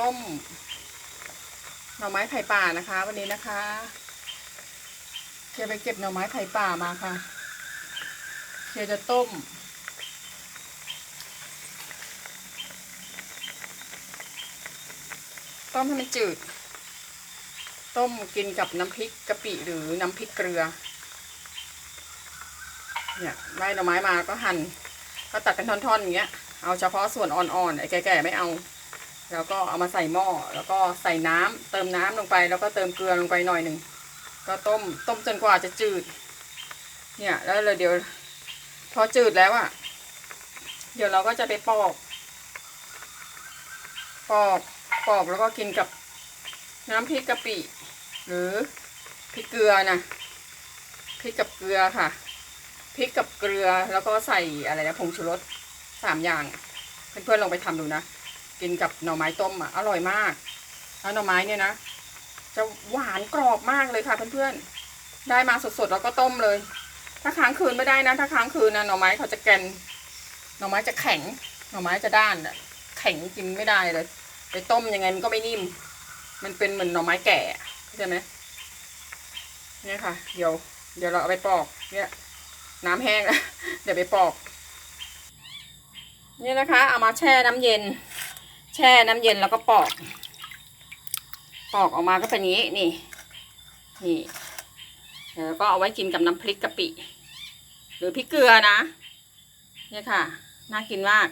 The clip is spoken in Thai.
ต้มหน่อไม้ไข่ป่านะคะ วันนี้นะคะเชียไปเก็บหน่อไม้ไข่ป่ามาค่ะเชียจะต้ม ต้มให้มันจืด ต้มกินกับน้ำพริกกะปิหรือน้ำพริกเกลือเนี่ยได้หน่อไม้มาก็หั่นก็ตัดเป็นท่อนๆอย่างเงี้ย เอาเฉพาะส่วนอ่อนๆไอ้แก่ๆไม่เอา แล้วก็เอามาใส่หม้อแล้วก็ใส่น้ำเติมน้ำลงไป แล้วก็เติมเกลือลงไปหน่อยหนึ่งก็ต้มต้มจนกว่าจะจืด เนี่ยแล้วเลยเดี๋ยว พอจืดแล้วอะเดี๋ยวเราก็จะไปปอก ปอกปอกแล้วก็กินกับน้ำพริกกะปิ หรือพริกเกลือนะพริกกับเกลือค่ะพริกกับเกลือแล้วก็ใส่อะไรนะผงชูรสสามอย่าง เพื่อนๆลองไปทำดูนะ กินกับหน่อไม้ต้มอะอร่อยมากแล้วหน่อไม้เนี่ยนะจะหวานกรอบมากเลยค่ะเพื่อนๆได้มาสดๆแล้วก็ต้มเลย ถ้าค้างคืนไม่ได้นะถ้าค้างคืนนะหน่อไม้เขาจะแกนหน่อไม้จะแข็ง หน่อไม้จะด้านอะแข็งกินไม่ได้เลยไปต้มยังไงมันก็ไม่นิ่ม มันเป็นเหมือนหน่อไม้แก่เข้าใช่ไหมเนี่ยค่ะ เดี๋ยว เดี๋ยวเราเอาไปปอก เนี่ย น้ำแห้งแล้วเดี๋ยวไปปอกนี่นะคะ เอามาแช่น้ำเย็น แช่น้ำเย็นแล้วก็ปอก ปอกออกมาก็เป็นอย่างนี้นี่ นี่แล้วก็เอาไว้กินกับน้ำพริกกะปิ หรือพริกเกลือนะเนี่ยค่ะ น่ากินมาก